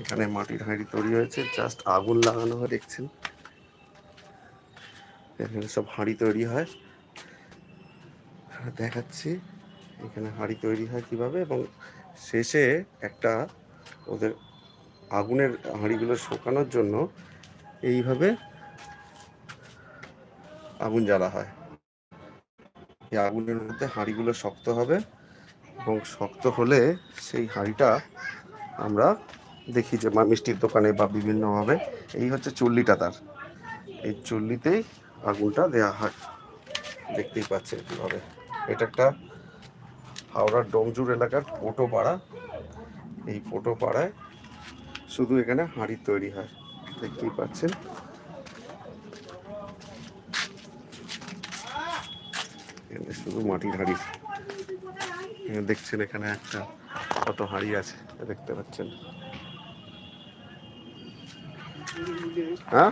এখানে মাটির হাঁড়ি তৈরি হয়েছে জাস্ট আগুন লাগানো হয়, দেখছেন? এখানে সব হাঁড়ি তৈরি হয়। দেখাচ্ছি, এখানে হাঁড়ি তৈরি হয় কীভাবে, এবং শেষে একটা ওদের আগুনের হাঁড়িগুলো শোকানোর জন্য এইভাবে আগুন জ্বালা হয়। এই আগুনের মধ্যে হাঁড়িগুলো শক্ত হবে, এবং শক্ত হলে সেই হাঁড়িটা আমরা দেখি যে মা মিষ্টির দোকানে বা বিভিন্নভাবে। এই হচ্ছে চুল্লিটা তার। এই চুল্লিতেই আগুনটা দেওয়া হয়। দেখতেই পাচ্ছেন কীভাবে। এটা একটা হাওড়ার ডোমজুর এলাকার পোটো পাড়া এই পোটো পাড়ায় শুধু এখানে হাঁড়ি তৈরি হয়। দেখতেই পাচ্ছেন। শুধু মাটির হাঁড়ি। দেখছেন এখানে একটা কত হাঁড়ি আছে, দেখতে পাচ্ছেন। হ্যাঁ